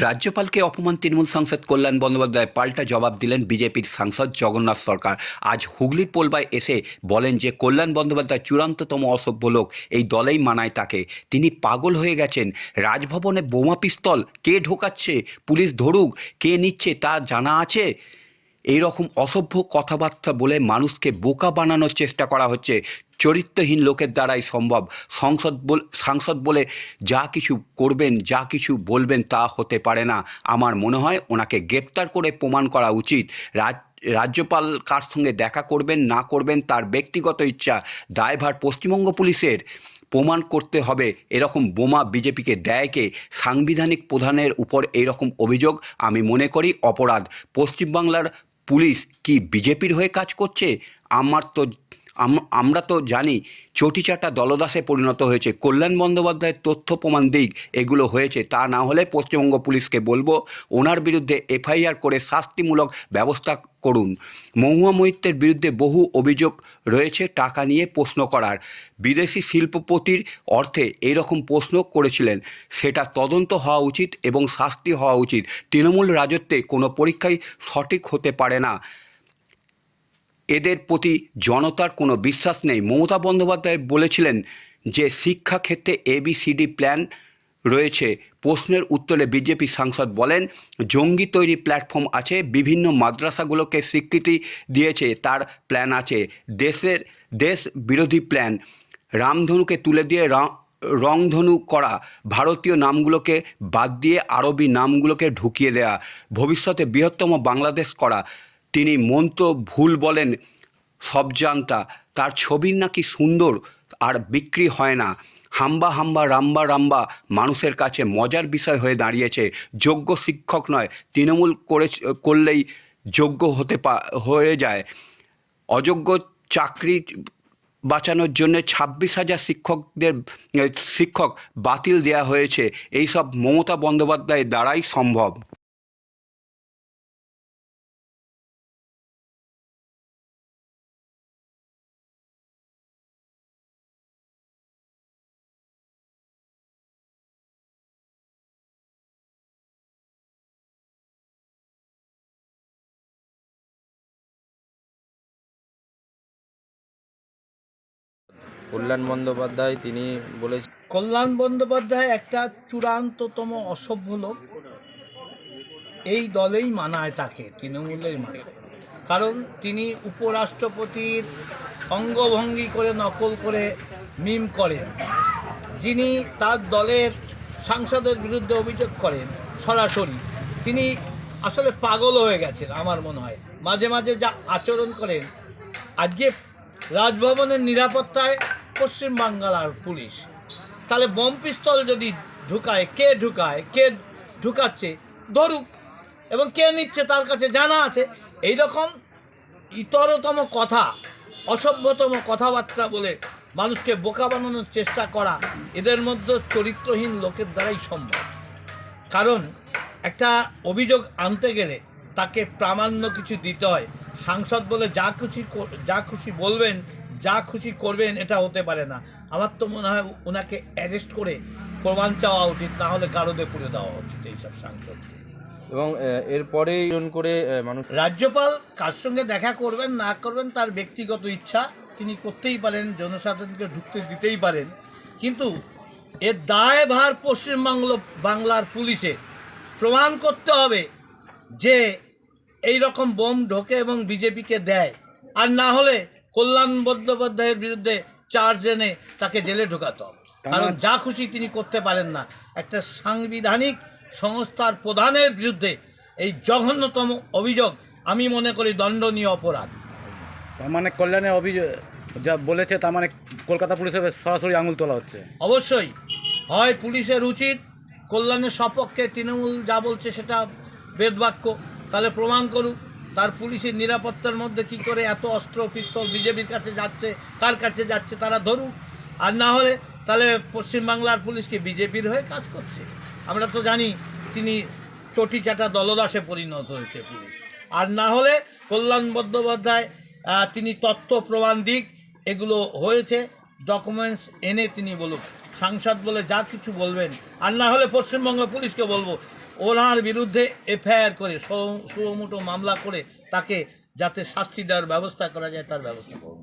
রাজ্যপালকে অপমান তৃণমূল সাংসদ কল্যাণ বন্দ্যোপাধ্যায় পাল্টা জবাব দিলেন বিজেপির সাংসদ জগন্নাথ সরকার। আজ হুগলির পোলবায় এসে বলেন যে, কল্যাণ বন্দ্যোপাধ্যায় চূড়ান্ততম অসভ্য লোক, এই দলেই মানায় তাকে। তিনি পাগল হয়ে গেছেন। রাজভবনে বোমা পিস্তল, কে ঢোকাচ্ছে, পুলিশ ধরুক, কে নিচ্ছে তা জানা আছে? এই রকম অসভ্য কথাবার্তা বলে মানুষকে বোকা বানানোর চেষ্টা করা হচ্ছে। চরিত্রহীন লোকের দ্বারাই সম্ভব। সংসদ সাংসদ বলে যা কিছু করবেন, যা কিছু বলবেন তা হতে পারে না। আমার মনে হয় ওনাকে গ্রেপ্তার করে প্রমাণ করা উচিত। রাজ, রাজ্যপাল কার সঙ্গে দেখা করবেন, না করবেন তার ব্যক্তিগত ইচ্ছা। দায়ভার পশ্চিমবঙ্গ পুলিশের। প্রমাণ করতে হবে এরকম বোমা বিজেপিকে দেয়কে সাংবিধানিক প্রধানের উপর এইরকম অভিযোগ আমি মনে করি অপরাধ। পশ্চিমবাংলার পুলিশ কি বিজেপির হয়ে কাজ করছে? আমার তো আমরা তো জানি চটিচাটা দলদাসে পরিণত হয়েছে। কল্যাণ বন্দ্যোপাধ্যায়ের তথ্য প্রমাণ দিক এগুলো হয়েছে। তা না হলে পশ্চিমবঙ্গ পুলিশকে বলব, ওনার বিরুদ্ধে এফআইআর করে শাস্তিমূলক ব্যবস্থা করুন। মহুয়া মৈত্রের বিরুদ্ধে বহু অভিযোগ রয়েছে, টাকা নিয়ে প্রশ্ন করার। বিদেশি শিল্পপতির অর্থে এইরকম প্রশ্ন করেছিলেন। সেটা তদন্ত হওয়া উচিত এবং শাস্তি হওয়া উচিত। তৃণমূল রাজত্বে কোনো পরীক্ষাই সঠিক হতে পারে না। এদের প্রতি জনতার কোনো বিশ্বাস নেই। মমতা বন্দ্যোপাধ্যায় বলেছিলেন যে শিক্ষাক্ষেত্রে এবিসিডি প্ল্যান রয়েছে। প্রশ্নের উত্তরে বিজেপি সাংসদ বলেন, জঙ্গি তৈরি প্ল্যাটফর্ম আছে, বিভিন্ন মাদ্রাসাগুলোকে স্বীকৃতি দিয়েছে, তার প্ল্যান আছে। দেশের, দেশ বিরোধী প্ল্যান রামধনুকে তুলে দিয়ে রংধনু করা, ভারতীয় নামগুলোকে বাদ দিয়ে আরবি নামগুলোকে ঢুকিয়ে দেয়া, ভবিষ্যতে বৃহত্তম বাংলাদেশ করা। তিনি মন্ত্র ভুল বলেন, সব জানতা। তার ছবির নাকি সুন্দর, আর বিক্রি হয় না। হাম্বা হাম্বা রাম্বা রাম্বা মানুষের কাছে মজার বিষয় হয়ে দাঁড়িয়েছে। যোগ্য শিক্ষক নয়, তৃণমূল করে করলেই যোগ্য হতে পা, হয়ে যায়। অযোগ্য চাকরি বাঁচানোর জন্য ছাব্বিশ হাজার শিক্ষকদের শিক্ষক বাতিল দেওয়া হয়েছে। এইসব মমতা বন্দ্যোপাধ্যায়ের দ্বারাই সম্ভব। কল্যাণ বন্দ্যোপাধ্যায় তিনি বলে কল্যাণ বন্দ্যোপাধ্যায় একটা চূড়ান্ততম অসভ্য লোক। এই দলেই মানায় তাকে, তৃণমূলেই মানায়। কারণ তিনি উপরাষ্ট্রপতির অঙ্গভঙ্গি করে নকল করে মিম করেন। যিনি তার দলের সাংসদের বিরুদ্ধে অভিযোগ করেন, সরাসরি। তিনি আসলে পাগল হয়ে গেছেন, আমার মনে হয়। মাঝে মাঝে যা আচরণ করেন, আজকে রাজভবনের নিরাপত্তায় পশ্চিম বাংলার পুলিশ। তাহলে বম পিস্তল যদি ঢুকায়, কে ঢুকায়, কে ঢুকাচ্ছে, ধরুক এবং কে নিচ্ছে তার কাছে জানা আছে এই রকম ইতরতম কথা, অসভ্যতম কথাবার্তা বলে মানুষকে বোকা বানানোর চেষ্টা করা এদের মধ্যে চরিত্রহীন লোকের দ্বারাই সম্ভব। কারণ একটা অভিযোগ আনতে গেলে তাকে প্রামাণ্য কিছু দিতে হয়। সাংসদ বলে যা খুশি যা খুশি বলবেন যা খুশি করবেন এটা হতে পারে না। আমার তো মনে হয় ওনাকে অ্যারেস্ট করে প্রমাণ চাওয়া উচিত না হলে গারদে পুড়ে দেওয়া উচিত এইসব সাংসদকে। এবং এরপরে করে মানুষ রাজ্যপাল কার সঙ্গে দেখা করবেন না করবেন তার ব্যক্তিগত ইচ্ছা। তিনি করতেই পারেন জনসাধারণকে ঢুকতে দিতেই পারেন। কিন্তু এর দায়ভার পশ্চিমবাংল বাংলার পুলিশে। প্রমাণ করতে হবে যে এই রকম বোম ঢোকে এবং বিজেপিকে দেয়। আর না হলে কল্যাণ বন্দ্যোপাধ্যায়ের বিরুদ্ধে চার্জ এনে তাকে জেলে ঢোকাতে হবে। কারণ যা খুশি তিনি করতে পারেন না। একটা সাংবিধানিক সংস্থার প্রধানের বিরুদ্ধে এই জঘন্যতম অভিযোগ আমি মনে করি দণ্ডনীয় অপরাধ। তার মানে কল্যাণের অভিযোগ যা বলেছে তার মানে কলকাতা পুলিশের সরাসরি আঙুল তোলা হচ্ছে। অবশ্যই। হয় পুলিশের উচিত কল্যাণের সপক্ষে তৃণমূল যা বলছে সেটা বেদবাক্য। তাহলে প্রমাণ করুক তার পুলিশের নিরাপত্তার মধ্যে কি করে এত অস্ত্র, পিস্তল বিজেপির কাছে যাচ্ছে, কার কাছে যাচ্ছে তারা ধরুক। আর না হলে তাহলে পশ্চিমবাংলার পুলিশকে বিজেপির হয়ে কাজ করছে? আমরা তো জানি তিনি চটিচাটা দলদাসে পরিণত হয়েছে পুলিশ। আর না হলে কল্যাণ বন্দ্যোপাধ্যায় তিনি তথ্য প্রমাণ দিক, এগুলো হয়েছে ডকুমেন্টস এনে তিনি বলুক। সাংসদ বলে যা কিছু বলবেন। আর না হলে পশ্চিমবঙ্গ পুলিশকে বলব ওনার বিরুদ্ধে এফআইআর করে সুমোটো মামলা করে তাকে যাতে শাস্তি দেওয়ার ব্যবস্থা করা যায়, তার ব্যবস্থা করুন।